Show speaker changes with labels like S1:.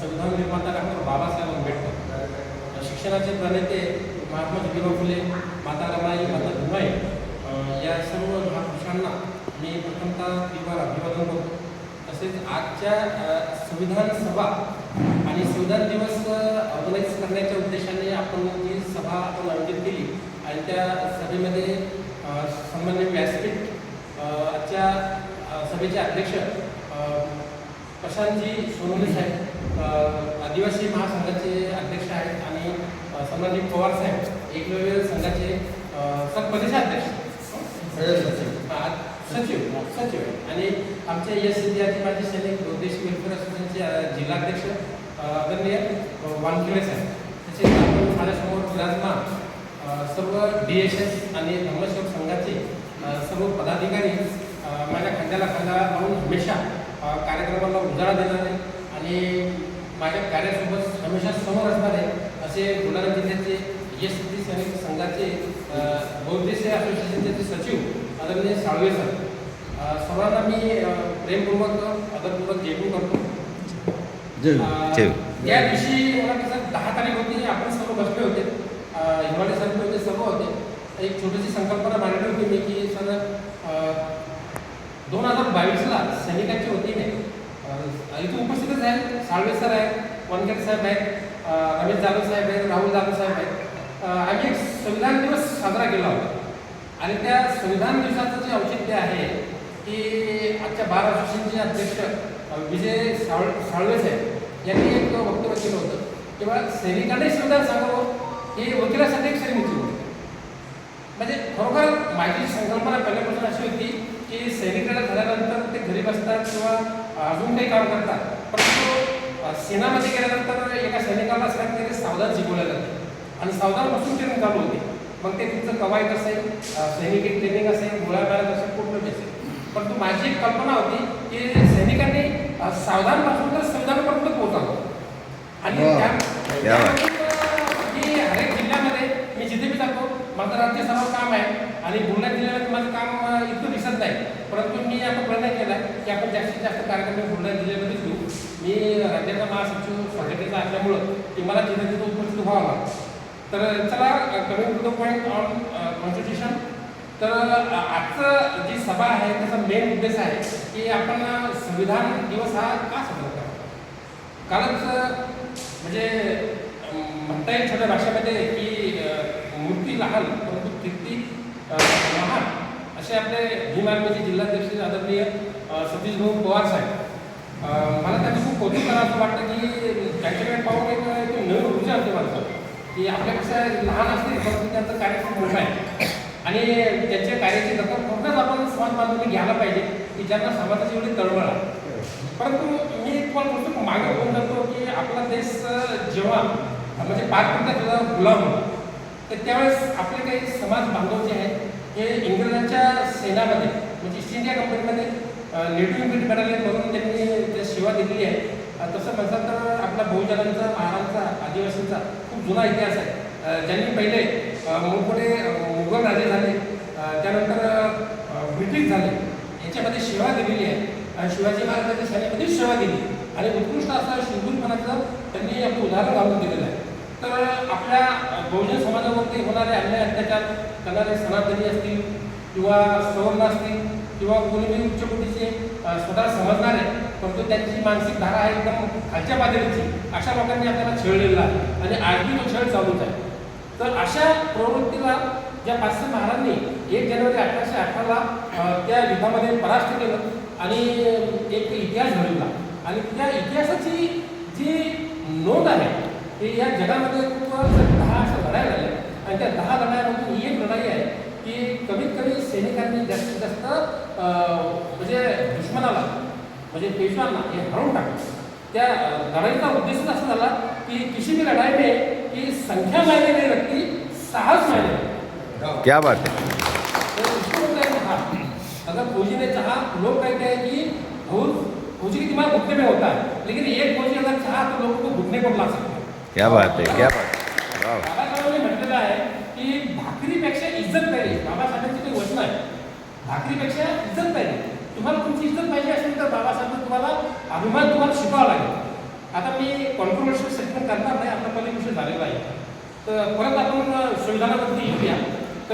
S1: संविधान निर्माता डॉक्टर बाबासाहेब आंबेडकर. शिक्षणाचे प्रणेते महात्मा ज्योतिबा फुले माता रमाई माता भीमाई या सर्व महापुरुषांना मी प्रथमतः त्रिवार अभिवादन करतो. तसेच आजच्या संविधान सभा आणि संविधान दिवस ऑर्गनाईज करण्याच्या उद्देशाने आपण जी सभा आपण आयोजित केली आणि त्या सभेमध्ये सामान्य सन्मान्य व्यासपीठ आजच्या सभेचे अध्यक्ष प्रशांतजी सोनवणे साहेब आदिवासी महासंघाचे अध्यक्ष आहेत आणि संभाजी पवार साहेब एकलव्य संघाचे अ, सचिव सचिव आहे आणि आमचे एस विद्यार्थी माजी सैनिक देश वेलफेअर असोसिएशनचे जिल्हाध्यक्ष आदरणीय वानखेडे साहेब. तसेच माझ्यासमोर विराजमान सर्व डी एस एस आणि धर्मसेवक संघाचे सर्व पदाधिकारी माझ्या खांद्याला खांदा म्हणून हमेशा कार्यक्रमाला उजाळा देणारे आणि माझ्या कार्यासोबत हमेशा समोर असणारे असे बुलढाणा जिल्ह्याचे टी सैनिक संघाचे बहुउद्देशीय असोसिएशनचे सचिव आदरणीय साळवे सर. सर्वांना मी प्रेमपूर्वक आदरपूर्वक जयपूर करतो. या दिवशी मला कसं दहा तारीख होती आपण सर्व बसले होते. हिमालय सर होते सर्व होते. एक छोटीशी संकल्पना मांडली होती मी की सर दोन हजार बावीसला सैनिकांच्या वतीने अ, इथे उपस्थितच आहेत. साळवे सर आहेत वनखेड साहेब आहेत अमित रमेश जाधव साहेब आहेत राहुल जाधव साहेब आहेत. आम्ही एक संविधान दिवस साजरा केला होता. आणि त्या संविधान दिवसाचं जे औचित्य आहे की आजच्या बार असोसिएशनचे अध्यक्ष विजय साळ साळवे साहेब यांनी एक वक्तव्य केलं होतं. किंवा सैनिकांनी संविधान सांगावं हे वकिलासाठी एक सैनिकची होती. म्हणजे खरोखर माझी संकल्पना पहिल्यापासून अशी होती की सैनिक बसतात किंवा अजून काही काम करतात. परंतु सेनामध्ये गेल्यानंतर एका सैनिकाला सांगितलं की सावधान शिकवलं जातं. आणि सावधानपासून ट्रेनिंग चालू होते. मग ते तुमचं कवायत असेल सैनिकी ट्रेनिंग असेल गोळ्या मारत असेल कुठलं असेल परंतु माझी एक कल्पना होती की सैनिकांनी अ, सावधानपासून तर संविधानापर्यंत पोहोचावं. आणि
S2: वा.
S1: त्या- हरेक जिल्ह्यामध्ये मी जिथे मी जातो माझं राज्य सर्व काम आहे. आणि बुलढाणा जिल्ह्यामध्ये माझं काम अ, इतकं दिसत नाही परंतु मी आता प्रयत्न केला की आपण जास्तीत जास्त कार्यक्रम बुलढाणा जिल्ह्यामध्येच घेऊ. मी राज्याचा महासचिव संघटनेचा असल्यामुळं की मला जिथे तिथं उपस्थित व्हावा तर चला coming to the point on constitution तर आजचं जी सभा आहे त्याचा मेन उद्देश आहे की आपण संविधान दिवस हा का साजरा करतो कालच म्हणजे म्हणता येईल छोट्या भाषेमध्ये की मूर्ती लहान परंतु कीर्ती असे आपले भीम आर्मीचे जिल्हाध्यक्ष आदरणीय सतीश भाऊ पवार साहेब. मला त्यांचं खूप कौतुक करावं असं वाटतं की त्यांच्याकडे पाहून एक नवीन ऊर्जा होते माणसं की आपल्यापेक्षा लहान असते परंतु त्यांचं कार्य खूप मोठं आहे. आणि त्यांच्या कार्याची दखल खरोखरच आपण समाज बांधवांनी घ्यायला पाहिजे की ज्यांना समाजाची एवढी तळमळ आहे. परंतु मी तुम्हाला गोष्ट मागे होऊन जातो की आपला देश जेव्हा म्हणजे म्हणजे पाककृत्या जेव्हा गुलाम होता तर त्यावेळेस आपले काही समाज बांधव जे आहेत हे इंग्रजांच्या सेनामध्ये म्हणजे ईस्ट इंडिया कंपनीमध्ये नेटिव्ह इम्युनिटी बटालियन म्हणून त्यांनी त्या सेवा दिलेली आहे. तसं म्हणतात तर आपला बहुजनांचा महाराजांचा आदिवासींचा खूप जुना इतिहास आहे. ज्यांनी पहिले मोठमोठे मुघल राजे झाले त्यानंतर ब्रिटिश झाले याच्यामध्ये सेवा दिलेली आहे. आणि शिवाजी महाराजांच्या सेनेमध्ये सेवा दिली. आणि उत्कृष्ट असं शिंदूरपणाचं त्यांनी आपलं उदाहरण लावून दिलेलं आहे. तर आपल्या बहुजन समाजावरती होणारे अन्याय अत्याचार करणारे सनातनी असतील किंवा सवर्ण असतील किंवा कोणी बी उच्च कोटीचे अ, स्वतः समजणारे परंतु त्यांची मानसिक धारा आहे एकदम खालच्या पातळीची अशा लोकांनी आपल्याला छेळलेला आहे. आणि आजही तो छळ चालूच आहे. तर अशा प्रवृत्तीला ज्या पाचशे महाराजांनी एक जानेवारी अठराशे अठराला त्या युद्धामध्ये परास्त केलं आणि एक इतिहास घडवला. आणि त्या इतिहासाची जी नोंद आहे ती या जगामध्ये खूप दहा अशा लढाया झाल्या आणि त्या दहा लढायामधून ही एक लढाई आहे की कमीत कमी सैनिकांनी जास्तीत जास्त म्हणजे दुश्मनाला म्हणजे पेशव्यांना हे हरवून टाकलं त्या लढाईचा उद्देश असा झाला की किसी भी लढाई में की संख्या मायने नहीं रखती साहस मायने.
S2: क्या बात है.
S1: अगर फौजी ने चाहा लोग कहते हैं कि फौज फौजी की दिमाग घुटने में होता है लेकिन एक फौजी अगर चाहा तो लोगों को घुटने पर ला सकते हैं.
S2: क्या बात है क्या बात
S1: भाकरीपेक्षा इज्जत पाहिजे. तुम्हाला तुमची इज्जत पाहिजे असेल तर बाबासाहेब तुम्हाला अभिमान तुम्हाला शिकावा लागेल. आता मी कॉन्ट्रोवर्शियल सेक्शन करणार नाही आपला पहिले विषय झालेला आहे. तर परत आपण संविधानावरती येऊया.